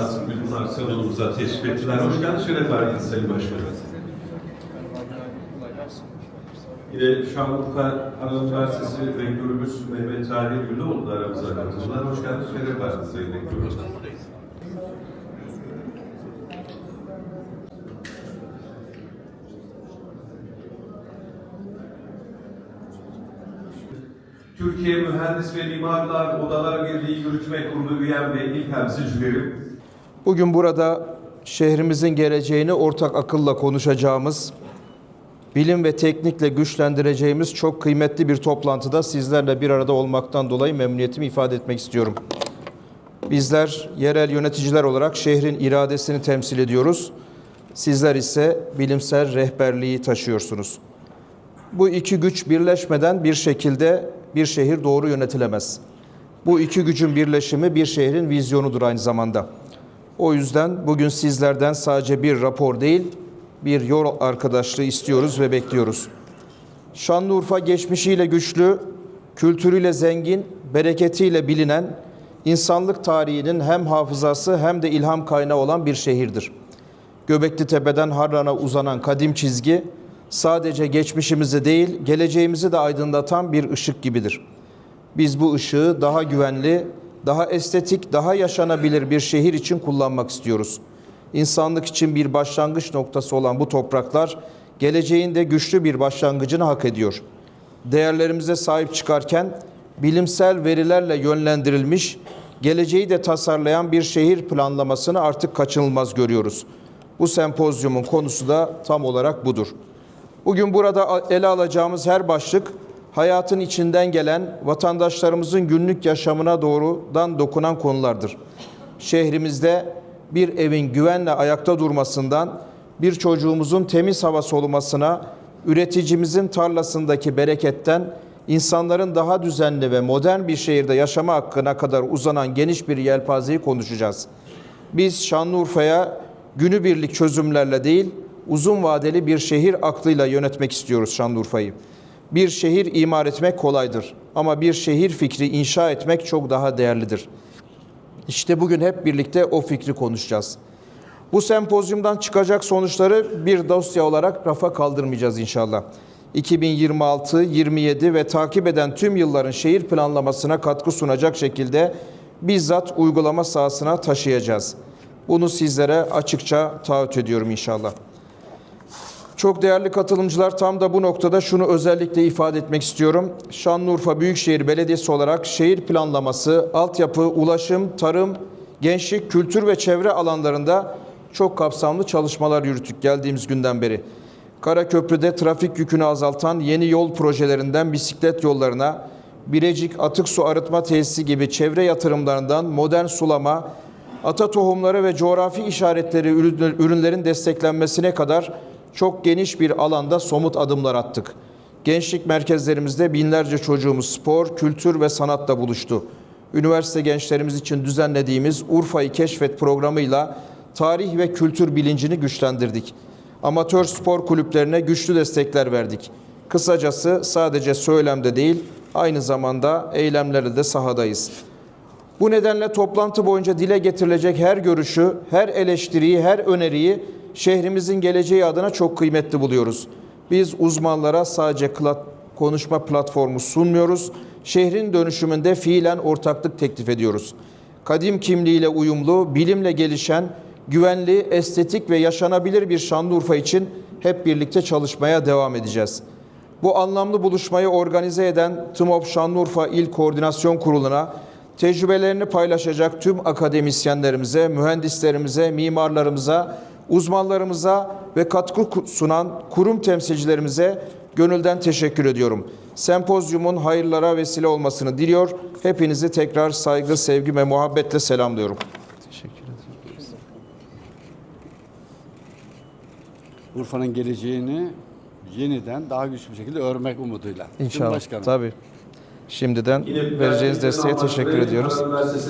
Bilimler salonumuza teşrif ettiler. Hoş geldiniz. Şeref verdiniz Sayın Başkanım. Yine Şanlıurfa Anadolu Üniversitesi Rektörümüz Mehmet Tahir Güloğlu da aramıza katıldılar. Hoş geldiniz. Şeref verdiniz Sayın Rektörüm. Türkiye Mühendis ve Mimarlar Odalar Birliği Yürütme Kurulu üyem ve il temsilcilerim, Bugün burada şehrimizin geleceğini ortak akılla konuşacağımız, bilim ve teknikle güçlendireceğimiz çok kıymetli bir toplantıda sizlerle bir arada olmaktan dolayı memnuniyetimi ifade etmek istiyorum. Bizler yerel yöneticiler olarak şehrin iradesini temsil ediyoruz. Sizler ise bilimsel rehberliği taşıyorsunuz. Bu iki güç birleşmeden bir şekilde bir şehir doğru yönetilemez. Bu iki gücün birleşimi bir şehrin vizyonudur aynı zamanda. O yüzden bugün sizlerden sadece bir rapor değil, bir yol arkadaşlığı istiyoruz ve bekliyoruz. Şanlıurfa geçmişiyle güçlü, kültürüyle zengin, bereketiyle bilinen, insanlık tarihinin hem hafızası hem de ilham kaynağı olan bir şehirdir. Göbekli Tepe'den Harran'a uzanan kadim çizgi sadece geçmişimizi değil, geleceğimizi de aydınlatan bir ışık gibidir. Biz bu ışığı daha güvenli, daha estetik, daha yaşanabilir bir şehir için kullanmak istiyoruz. İnsanlık için bir başlangıç noktası olan bu topraklar geleceğin de güçlü bir başlangıcını hak ediyor. Değerlerimize sahip çıkarken bilimsel verilerle yönlendirilmiş, geleceği de tasarlayan bir şehir planlamasını artık kaçınılmaz görüyoruz. Bu sempozyumun konusu da tam olarak budur. Bugün burada ele alacağımız her başlık hayatın içinden gelen vatandaşlarımızın günlük yaşamına doğrudan dokunan konulardır. Şehrimizde bir evin güvenle ayakta durmasından bir çocuğumuzun temiz hava solumasına, üreticimizin tarlasındaki bereketten insanların daha düzenli ve modern bir şehirde yaşama hakkına kadar uzanan geniş bir yelpazeyi konuşacağız. Biz Şanlıurfa'ya günübirlik çözümlerle değil, uzun vadeli bir şehir aklıyla yönetmek istiyoruz Şanlıurfa'yı. Bir şehir imar etmek kolaydır ama bir şehir fikri inşa etmek çok daha değerlidir. İşte bugün hep birlikte o fikri konuşacağız. Bu sempozyumdan çıkacak sonuçları bir dosya olarak rafa kaldırmayacağız inşallah. 2026, 27 ve takip eden tüm yılların şehir planlamasına katkı sunacak şekilde bizzat uygulama sahasına taşıyacağız. Bunu sizlere açıkça taahhüt ediyorum inşallah. Çok değerli katılımcılar tam da bu noktada şunu özellikle ifade etmek istiyorum. Şanlıurfa Büyükşehir Belediyesi olarak şehir planlaması, altyapı, ulaşım, tarım, gençlik, kültür ve çevre alanlarında çok kapsamlı çalışmalar yürüttük geldiğimiz günden beri. Karaköprü'de trafik yükünü azaltan yeni yol projelerinden bisiklet yollarına, Birecik Atık Su Arıtma Tesisi gibi çevre yatırımlarından modern sulama, ata tohumları ve coğrafi işaretleri ürünlerin desteklenmesine kadar çok geniş bir alanda somut adımlar attık. Gençlik merkezlerimizde binlerce çocuğumuz spor, kültür ve sanatla buluştu. Üniversite gençlerimiz için düzenlediğimiz Urfa'yı Keşfet programıyla tarih ve kültür bilincini güçlendirdik. Amatör spor kulüplerine güçlü destekler verdik. Kısacası sadece söylemde değil, aynı zamanda eylemlerde de sahadayız. Bu nedenle toplantı boyunca dile getirilecek her görüşü, her eleştiriyi, her öneriyi şehrimizin geleceği adına çok kıymetli buluyoruz. Biz uzmanlara sadece konuşma platformu sunmuyoruz. Şehrin dönüşümünde fiilen ortaklık teklif ediyoruz. Kadim kimliğiyle uyumlu, bilimle gelişen, güvenli, estetik ve yaşanabilir bir Şanlıurfa için hep birlikte çalışmaya devam edeceğiz. Bu anlamlı buluşmayı organize eden TMOP Şanlıurfa İl Koordinasyon Kurulu'na, tecrübelerini paylaşacak tüm akademisyenlerimize, mühendislerimize, mimarlarımıza, uzmanlarımıza ve katkı sunan kurum temsilcilerimize gönülden teşekkür ediyorum. Sempozyumun hayırlara vesile olmasını diliyor. Hepinizi tekrar saygı, sevgi ve muhabbetle selamlıyorum. Urfa'nın geleceğini yeniden daha güçlü bir şekilde örmek umuduyla. İnşallah. Tabii. Şimdiden Yine vereceğiniz desteğe teşekkür ediyoruz.